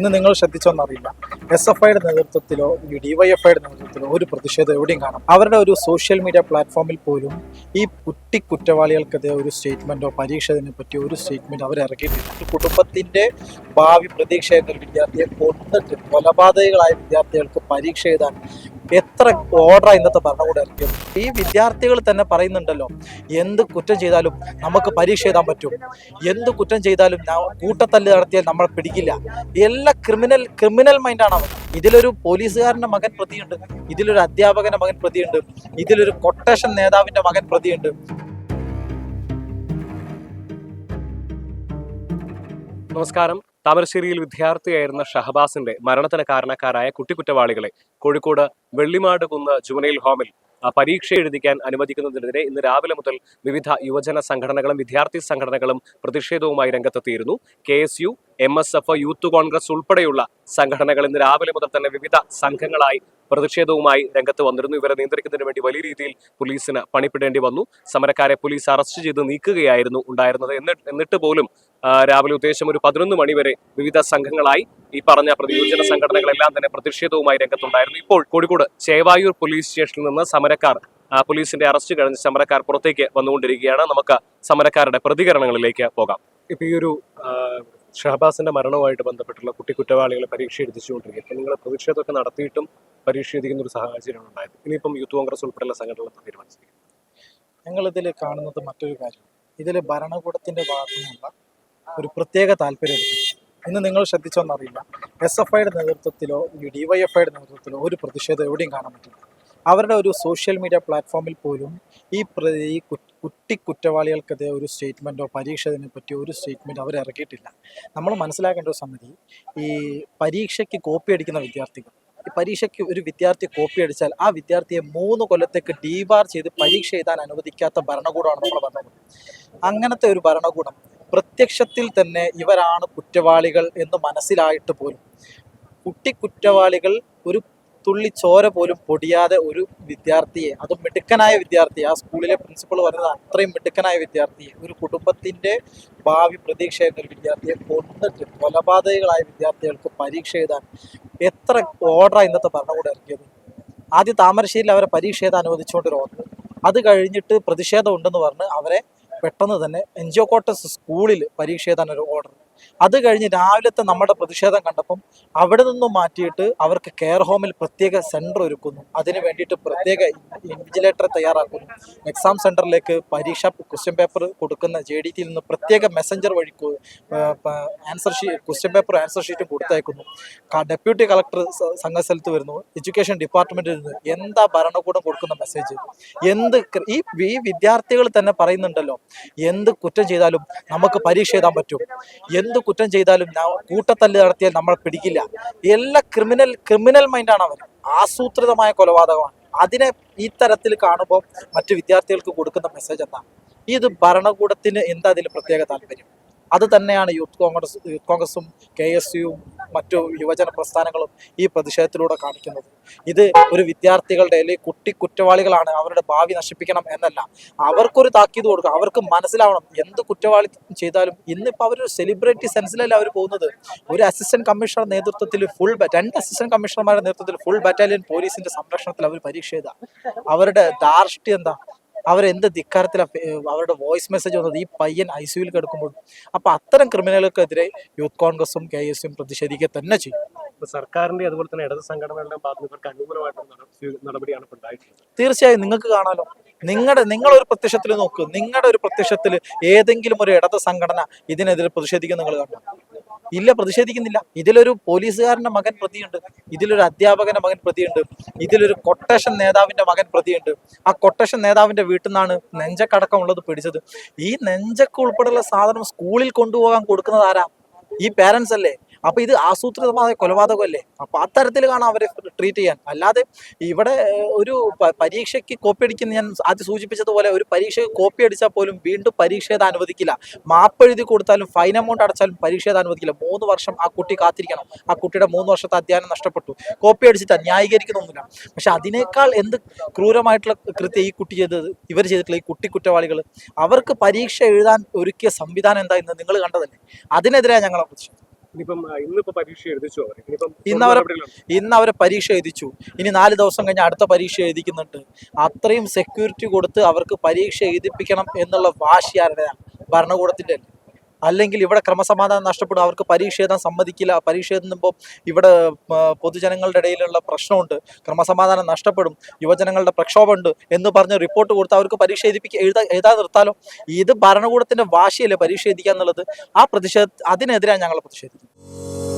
ഇന്ന് നിങ്ങൾ ശ്രദ്ധിച്ചോന്നറിയില്ല. S F ഐയുടെ നേതൃത്വത്തിലോ ഈ ഡിവൈഎഫ്ഐയുടെ നേതൃത്വത്തിലോ ഒരു പ്രതിഷേധം എവിടെയും കാണാം. അവരുടെ ഒരു സോഷ്യൽ മീഡിയ പ്ലാറ്റ്ഫോമിൽ പോലും ഈ കുട്ടി കുറ്റവാളികൾക്കെതിരെ ഒരു സ്റ്റേറ്റ്മെന്റോ പരീക്ഷതിനെ പറ്റിയോ ഒരു സ്റ്റേറ്റ്മെന്റ് അവർ ഇറക്കിയിട്ടില്ല. ഒരു കുടുംബത്തിന്റെ ഭാവി പ്രതീക്ഷ എന്നൊരു വിദ്യാർത്ഥിയെ കൊന്നിട്ട് കൊലപാതകങ്ങളായ വിദ്യാർത്ഥികൾക്ക് പരീക്ഷ എഴുതാൻ എത്ര ഓർഡർ ഇന്നത്തെ ഭരണകൂടം ഇറക്കിയത് ഈ വിദ്യാർത്ഥികൾ തന്നെ പറയുന്നുണ്ടല്ലോ എന്ത് കുറ്റം ചെയ്താലും നമുക്ക് പരീക്ഷ എഴുതാൻ പറ്റും. എന്ത് കുറ്റം ചെയ്താലും കൂട്ടത്തല്ല് നടത്തിയാൽ നമ്മളെ പിടിക്കില്ല. എല്ലാ ക്രിമിനൽ ക്രിമിനൽ മൈൻഡാണ് അവർ ഇതിലൊരു പോലീസുകാരന്റെ മകൻ പ്രതിയുണ്ട്. ഇതിലൊരു അധ്യാപകന്റെ മകൻ പ്രതിയുണ്ട്. ഇതിലൊരു കൊട്ടേഷൻ നേതാവിന്റെ മകൻ പ്രതിയുണ്ട്. നമസ്കാരം. താമരശ്ശേരിയിൽ വിദ്യാർത്ഥിയായിരുന്ന ഷഹബാസിന്റെ മരണത്തിന് കാരണക്കാരായ കുട്ടിക്കുറ്റവാളികളെ കോഴിക്കോട് വെള്ളിമാട് കുന്ന് ജുവനൈൽ ഹോമിൽ പരീക്ഷ എഴുതിക്കാൻ അനുവദിക്കുന്നതിനെതിരെ ഇന്ന് രാവിലെ മുതൽ വിവിധ യുവജന സംഘടനകളും വിദ്യാർത്ഥി സംഘടനകളും പ്രതിഷേധവുമായി രംഗത്തെത്തിയിരുന്നു. K S U M S F youth Congress ഉൾപ്പെടെയുള്ള സംഘടനകൾ ഇന്ന് രാവിലെ മുതൽ തന്നെ വിവിധ സംഘങ്ങളായി പ്രതിഷേധവുമായി രംഗത്ത് വന്നിരുന്നു. ഇവരെ നിയന്ത്രിക്കുന്നതിന് വേണ്ടി വലിയ രീതിയിൽ പോലീസിന് പണിപ്പെടേണ്ടി വന്നു. സമരക്കാരെ പോലീസ് അറസ്റ്റ് ചെയ്ത് നീക്കുകയായിരുന്നു ഉണ്ടായിരുന്നത്. എന്നിട്ട് പോലും രാവിലെ ഉദ്ദേശം ഒരു പതിനൊന്ന് മണിവരെ വിവിധ സംഘങ്ങളായി ഈ പറഞ്ഞ പ്രതിയോജന സംഘടനകളെല്ലാം തന്നെ പ്രതിഷേധവുമായി രംഗത്തുണ്ടായിരുന്നു. ഇപ്പോൾ കോഴിക്കോട് ചേവായൂർ പോലീസ് സ്റ്റേഷനിൽ നിന്ന് സമരക്കാർ പോലീസിന്റെ അറസ്റ്റ് കഴിഞ്ഞ് സമരക്കാർ പുറത്തേക്ക് വന്നുകൊണ്ടിരിക്കുകയാണ്. നമുക്ക് സമരക്കാരുടെ പ്രതികരണങ്ങളിലേക്ക് പോകാം. ഇപ്പൊ ഈ ഒരു ഷഹബാസിന്റെ മരണവുമായിട്ട് ബന്ധപ്പെട്ടുള്ള കുട്ടി കുറ്റവാളികളെ പരീക്ഷ എഴുതിച്ചുകൊണ്ടിരിക്കുക ഇപ്പം നിങ്ങൾ പ്രതിഷേധമൊക്കെ നടത്തിയിട്ടും പരീക്ഷ എഴുതിക്കുന്ന ഒരു സാഹചര്യമാണ് ഉണ്ടായത്. ഇനിയിപ്പം യൂത്ത് കോൺഗ്രസ് ഉൾപ്പെടെയുള്ള സംഘടനകൾ ഞങ്ങൾ ഇതിൽ കാണുന്നത് മറ്റൊരു കാര്യം. ഇതിൽ ഭരണകൂടത്തിന്റെ ഭാഗത്തു നിന്നുള്ള ഒരു പ്രത്യേക താല്പര്യം ഇന്ന് നിങ്ങൾ ശ്രദ്ധിച്ചോന്നറിയില്ല. എസ് എഫ് ഐയുടെ നേതൃത്വത്തിലോ ഡി വൈ എഫ് ഐയുടെ നേതൃത്വത്തിലോ ഒരു പ്രതിഷേധം എവിടെയും കാണാൻ പറ്റില്ല. അവരുടെ ഒരു സോഷ്യൽ മീഡിയ പ്ലാറ്റ്ഫോമിൽ പോലും ഈ പ്രതി ഈ കുട്ടി കുറ്റവാളികൾക്കെതിരെ ഒരു സ്റ്റേറ്റ്മെന്റോ പരീക്ഷതിനെ പറ്റി ഒരു സ്റ്റേറ്റ്മെന്റ് അവർ ഇറക്കിയിട്ടില്ല നമ്മൾ മനസ്സിലാക്കേണ്ട ഒരു സംഗതി ഈ പരീക്ഷയ്ക്ക് കോപ്പി അടിക്കുന്ന വിദ്യാർത്ഥികൾ ഈ പരീക്ഷയ്ക്ക് ഒരു വിദ്യാർത്ഥി കോപ്പി അടിച്ചാൽ ആ വിദ്യാർത്ഥിയെ മൂന്ന് കൊല്ലത്തേക്ക് ഡീബാർ ചെയ്ത് പരീക്ഷ എഴുതാൻ അനുവദിക്കാത്ത ഭരണകൂടമാണ് നമ്മുടെ ഭരണകൂടം. അങ്ങനത്തെ ഒരു ഭരണകൂടം പ്രത്യക്ഷത്തിൽ തന്നെ ഇവരാണ് കുറ്റവാളികൾ എന്ന് മനസ്സിലായിട്ട് പോലും കുട്ടി കുറ്റവാളികൾ ഒരു തുള്ളി ചോര പോലും പൊടിയാതെ ഒരു വിദ്യാർത്ഥിയെ അതും മിടുക്കനായ വിദ്യാർത്ഥിയെ ആ സ്കൂളിലെ പ്രിൻസിപ്പൾ പറഞ്ഞത് അത്രയും മിടുക്കനായ വിദ്യാർത്ഥിയെ ഒരു കുടുംബത്തിന്റെ ഭാവി പ്രതീക്ഷ എന്നൊരു വിദ്യാർത്ഥിയെ കൊന്നിട്ട് കൊലപാതകങ്ങളായ വിദ്യാർത്ഥികൾക്ക് പരീക്ഷ എഴുതാൻ എത്ര ഓർഡർ ഇന്നത്തെ ഭരണകൂടം ഇറക്കിയത്? ആദ്യം താമരശ്ശേരിയിൽ അവരെ പരീക്ഷ എഴുതാൻ അനുവദിച്ചുകൊണ്ട് ഓർഡർ അത് കഴിഞ്ഞിട്ട് പ്രതിഷേധം ഉണ്ടെന്ന് പറഞ്ഞ് അവരെ പെട്ടെന്ന് തന്നെ എൻ ജി ഒ കോട്ടസ് സ്കൂളിൽ പരീക്ഷ എഴുതാൻ ഒരു ഓർഡർ അത് കഴിഞ്ഞ് രാവിലത്തെ നമ്മുടെ പ്രതിഷേധം കണ്ടപ്പം അവിടെ നിന്നും മാറ്റിയിട്ട് അവർക്ക് കെയർ ഹോമിൽ പ്രത്യേക സെന്റർ ഒരുക്കുന്നു. അതിന് വേണ്ടിയിട്ട് പ്രത്യേക ഇൻവിജിലേറ്ററെ തയ്യാറാക്കുന്നു. എക്സാം സെന്ററിലേക്ക് പരീക്ഷ ക്വസ്റ്റ്യൻ പേപ്പർ കൊടുക്കുന്ന ജെ ഡി ടിയിൽ നിന്ന് പ്രത്യേക മെസ്സഞ്ചർ വഴി answer sheet question paper answer ഷീറ്റും കൊടുത്തയക്കുന്നു. ഡെപ്യൂട്ടി കളക്ടർ സംഘസ്ഥലത്ത് വരുന്നു. എഡ്യൂക്കേഷൻ ഡിപ്പാർട്ട്മെന്റിൽ നിന്ന് എന്താ ഭരണകൂടം കൊടുക്കുന്ന മെസ്സേജ് എന്ത് ഈ ഈ വിദ്യാർത്ഥികൾ തന്നെ പറയുന്നുണ്ടല്ലോ. എന്ത് കുറ്റം ചെയ്താലും നമുക്ക് പരീക്ഷ എഴുതാൻ പറ്റും. എന്ത് കുറ്റം ചെയ്താലും കൂട്ടത്തല്ല് നടത്തിയാൽ നമ്മൾ പിടിക്കില്ല. എല്ലാ ക്രിമിനൽ ക്രിമിനൽ മൈൻഡാണ് അവർ ആസൂത്രിതമായ കൊലപാതകമാണ്. അതിനെ ഈ തരത്തിൽ കാണുമ്പോൾ മറ്റു വിദ്യാർത്ഥികൾക്ക് കൊടുക്കുന്ന മെസ്സേജ് എന്താ ഇത് ഭരണകൂടത്തിന് എന്താ അതിൽ പ്രത്യേക താല്പര്യം? അത് തന്നെയാണ് യൂത്ത് കോൺഗ്രസ് യൂത്ത് കോൺഗ്രസും കെ എസ് യുവും മറ്റു യുവജന പ്രസ്ഥാനങ്ങളും ഈ പ്രതിഷേധത്തിലൂടെ കാണിക്കുന്നത്. ഇത് ഒരു വിദ്യാർത്ഥികളുടെ അല്ലെങ്കിൽ കുട്ടി കുറ്റവാളികളാണ് അവരുടെ ഭാവി നശിപ്പിക്കണം എന്നല്ല. അവർക്കൊരു താക്കീത് കൊടുക്കുക അവർക്ക് മനസ്സിലാവണം എന്ത് കുറ്റവാളി ചെയ്താലും ഇന്നിപ്പോൾ അവരൊരു സെലിബ്രിറ്റി സെൻസിലല്ല അവർ പോകുന്നത്. ഒരു അസിസ്റ്റന്റ് കമ്മീഷണർ നേതൃത്വത്തിൽ ഫുൾ രണ്ട് അസിസ്റ്റന്റ് കമ്മീഷണർമാരുടെ നേതൃത്വത്തിൽ ഫുൾ ബറ്റാലിയൻ പോലീസിന്റെ സംരക്ഷണത്തിൽ അവർ പരീക്ഷ ചെയ്ത അവരുടെ ധാർഷ്ട്യം എന്താ? അവരെന്ത് ധിക്കാരത്തിലാണ് അവരുടെ വോയിസ് മെസ്സേജ് വന്നത്? ഈ പയ്യൻ ഐ സിയുയിൽ കിടക്കുമ്പോൾ. അപ്പൊ അത്തരം ക്രിമിനലുകൾക്കെതിരെ യൂത്ത് കോൺഗ്രസും കെ എസ് പ്രതിഷേധിക്കുക തന്നെ ചെയ്യും. സർക്കാരിന്റെ അതുപോലെ തന്നെ ഇടത് സംഘടനകളുടെയും ഭാഗത്ത് ഇവർക്ക് അനുകൂലമായിട്ടുള്ള നട- നടപടിയാണ് ഉണ്ടായിട്ടുള്ളത്. തീർച്ചയായും നിങ്ങൾക്ക് കാണാലോ. നിങ്ങളുടെ നിങ്ങളൊരു പ്രത്യക്ഷത്തിൽ നോക്കൂ. നിങ്ങളുടെ ഒരു പ്രത്യക്ഷത്തിൽ ഏതെങ്കിലും ഒരു ഇടത് സംഘടന ഇതിനെതിരെ പ്രതിഷേധിക്കുന്ന നിങ്ങൾ കണ്ടോ ഇല്ല പ്രതിഷേധിക്കുന്നില്ല. ഇതിലൊരു പോലീസുകാരന്റെ മകൻ പ്രതിയുണ്ട്. ഇതിലൊരു അധ്യാപകന്റെ മകൻ പ്രതിയുണ്ട്. ഇതിലൊരു കൊട്ടേഷൻ നേതാവിന്റെ മകൻ പ്രതിയുണ്ട്. ആ കൊട്ടേഷൻ നേതാവിന്റെ വീട്ടിൽ നിന്നാണ് നെഞ്ചക്കടക്കം ഉള്ളത് പിടിച്ചത്. ഈ നെഞ്ചക്ക ഉൾപ്പെടെയുള്ള സാധനം സ്കൂളിൽ കൊണ്ടുപോകാൻ കൊടുക്കുന്നത് ആരാ? ഈ പേരൻസ് അല്ലേ? അപ്പൊ ഇത് ആസൂത്രിതമായ കൊലപാതകമല്ലേ? അപ്പൊ അത്തരത്തിൽ കാണാം അവരെ ട്രീറ്റ് ചെയ്യാൻ. അല്ലാതെ ഇവിടെ ഒരു പരീക്ഷയ്ക്ക് കോപ്പി അടിക്കുന്ന ഞാൻ ആദ്യം സൂചിപ്പിച്ചതുപോലെ ഒരു പരീക്ഷയ്ക്ക് കോപ്പി അടിച്ചാൽ പോലും വീണ്ടും പരീക്ഷ അനുവദിക്കില്ല. മാപ്പ് എഴുതി കൊടുത്താലും ഫൈൻ എമൗണ്ട് അടച്ചാലും പരീക്ഷ അനുവദിക്കില്ല. മൂന്ന് വർഷം ആ കുട്ടി കാത്തിരിക്കണം. ആ കുട്ടിയുടെ മൂന്ന് വർഷത്തെ അധ്യയനം നഷ്ടപ്പെട്ടു. കോപ്പി അടിച്ചിട്ട് ന്യായീകരിക്കുന്നൊന്നുമില്ല പക്ഷെ അതിനേക്കാൾ എന്ത് ക്രൂരമായിട്ടുള്ള കൃത്യം ഈ കുട്ടി ചെയ്തത് ഇവർ ചെയ്തിട്ടുള്ള ഈ കുട്ടി കുറ്റവാളികൾ അവർക്ക് പരീക്ഷ എഴുതാൻ ഒരുക്കിയ സംവിധാനം എന്താ നിങ്ങൾ കണ്ടതല്ലേ? അതിനെതിരെ ഞങ്ങളെ പ്രതിഷേധം ഇനിയിപ്പം ഇന്നിപ്പോ പരീക്ഷ എഴുതിച്ചു അവർ ഇനിയിപ്പം ഇന്ന് അവരെ- ഇന്ന് അവരെ പരീക്ഷ എഴുതിച്ചു. ഇനി നാല് ദിവസം കഴിഞ്ഞ് അടുത്ത പരീക്ഷ എഴുതിക്കുന്നുണ്ട്. അത്രയും സെക്യൂരിറ്റി കൊടുത്ത് അവർക്ക് പരീക്ഷ എഴുതിപ്പിക്കണം എന്നുള്ള വാശി ആരുടെയാണ് ഭരണകൂടത്തിന്റെ അല്ലേ? അല്ലെങ്കിൽ ഇവിടെ ക്രമസമാധാനം നഷ്ടപ്പെടും. അവർക്ക് പരീക്ഷ എഴുതാൻ സമ്മതിക്കില്ല പരീക്ഷ എഴുതുമ്പോൾ ഇവിടെ പൊതുജനങ്ങളുടെ ഇടയിലുള്ള പ്രശ്നമുണ്ട്. ക്രമസമാധാനം നഷ്ടപ്പെടും. യുവജനങ്ങളുടെ പ്രക്ഷോഭമുണ്ട് എന്ന് പറഞ്ഞ് റിപ്പോർട്ട് കൊടുത്ത് അവർക്ക് പരീക്ഷ എഴുതിപ്പിക്കുക എഴുതാ എഴുതാൻ നിർത്താലോ? ഇത് ഭരണകൂടത്തിന്റെ വാശിയല്ലേ പരീക്ഷ എഴുതിക്കുക എന്നുള്ളത്? ആ പ്രതിഷേധ അതിനെതിരാണ് ഞങ്ങൾ പ്രതിഷേധിക്കുന്നത്.